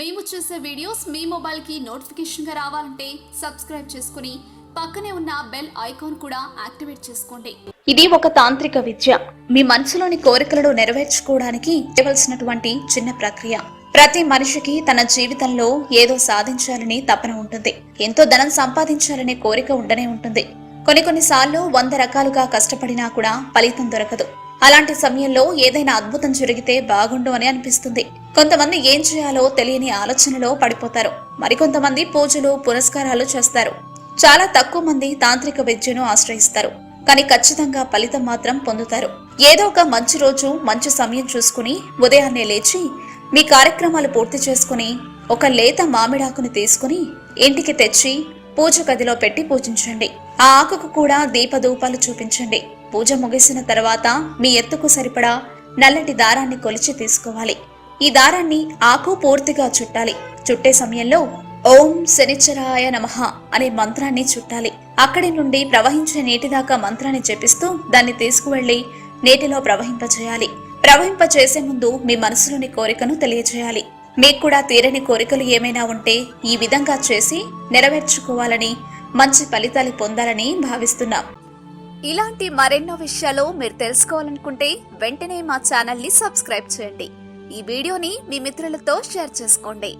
మేము చేసే వీడియోస్ మీ మొబైల్కి నోటిఫికేషన్గా రావాలంటే సబ్స్క్రైబ్ చేసుకుని పక్కనే ఉన్న బెల్ ఐకాన్ కూడా యాక్టివేట్ చేసుకోండి. ఇది ఒక తాంత్రిక విద్య. మీ మనసులోని కోరికలను నెరవేర్చుకోవడానికి చేయవలసినటువంటి చిన్న ప్రక్రియ. ప్రతి మనిషికి తన జీవితంలో ఏదో సాధించాలని తపన ఉంటుంది. ఎంతో ధనం సంపాదించాలనే కోరిక ఉండనే ఉంటుంది. కొన్ని కొన్నిసార్లు వంద రకాలుగా కష్టపడినా కూడా ఫలితం దొరకదు. అలాంటి సమయంలో ఏదైనా అద్భుతం జరిగితే బాగుండు అని అనిపిస్తుంది. కొంతమంది ఏం చేయాలో తెలియని ఆలోచనలో పడిపోతారు. మరికొంతమంది పూజలు పురస్కారాలు చేస్తారు. చాలా తక్కువ మంది తాంత్రిక విద్యను ఆశ్రయిస్తారు. కానీ ఖచ్చితంగా ఫలితం మాత్రం పొందుతారు. ఏదో ఒక మంచి రోజు మంచి సమయం చూసుకుని ఉదయాన్నే లేచి మీ కార్యక్రమాలు పూర్తి చేసుకుని ఒక లేత మామిడాకుని తీసుకుని ఇంటికి తెచ్చి పూజ గదిలో పెట్టి పూజించండి. ఆ ఆకుకు కూడా దీపధూపాలు చూపించండి. పూజ ముగిసిన తర్వాత మీ ఎత్తుకు సరిపడా నల్లటి దారాన్ని కొలిచి తీసుకోవాలి. ఈ దారాన్ని ఆకు పూర్తిగా చుట్టాలి. చుట్టే సమయంలో ఓం శనిచరాయ నమః అనే మంత్రాన్ని చుట్టాలి. అక్కడి నుండి ప్రవహించే నీటి దాకా మంత్రాన్ని జపిస్తూ దాన్ని తీసుకువెళ్ళి నీటిలో ప్రవహింపచేయాలి. ప్రవహింపచేసే ముందు మీ మనసులోని కోరికను తెలియజేయాలి మీకు కూడా తీరని కోరికలు ఏమైనా ఉంటే ఈ విధంగా చేసి నెరవేర్చుకోవాలని మంచి ఫలితాలు పొందాలని భావిస్తున్నాం. ఇలాంటి మరెన్నో విషయాలు మీరు తెలుసుకోవాలనుకుంటే వెంటనే మా ఛానల్ని సబ్స్క్రైబ్ చేయండి. ఈ వీడియోని మీ మిత్రులతో షేర్ చేసుకోండి.